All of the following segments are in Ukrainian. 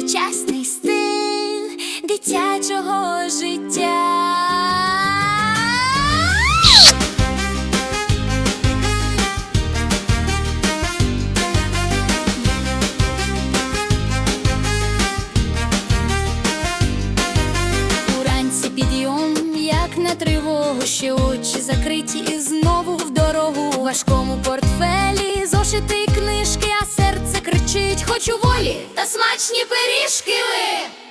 сучасний стиль дитячого життя. Уранці підйом, як на тривогу, ще очі закриті, і знову в дорогу у важкому портфелі зошитий Хочу волі та смачні пиріжки.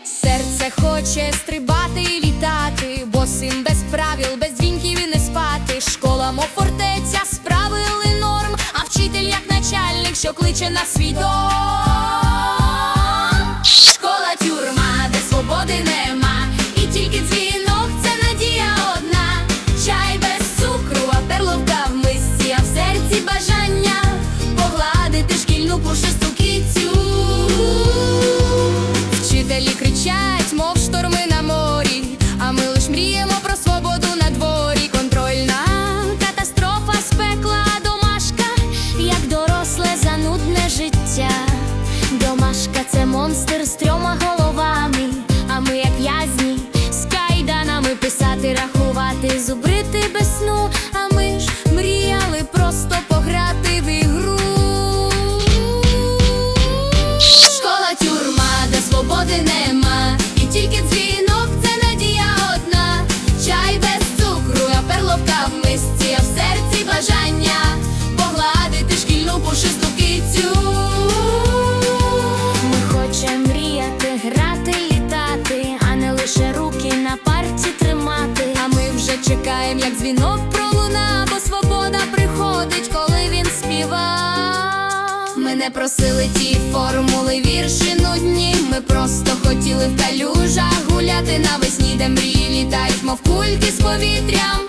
Серце хоче стрибати і літати, бо син без правил, без дзвінків і не спати. Школа, мов фортеця, справили норм, а вчитель як начальник, що кличе на свій вже чекаємо, як дзвінок пролуна, бо свобода приходить, коли він співа. Ми не просили ті формули, вірші нудні. Ми просто хотіли в калюжах гуляти навесні, де мрії літають, мов кульки з повітрям,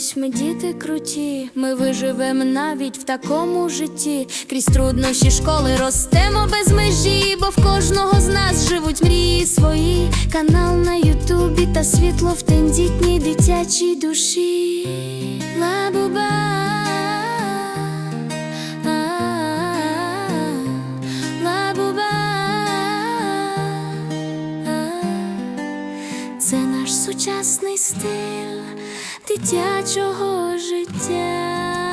здаємось, ми діти круті. Ми виживемо навіть в такому житті. Крізь труднощі школи ростемо без межі, бо в кожного з нас живуть мрії свої. Канал на Ютубі та світло в тендітній дитячій душі. Ла-бу-ба. Наш сучасний стиль дитячого життя.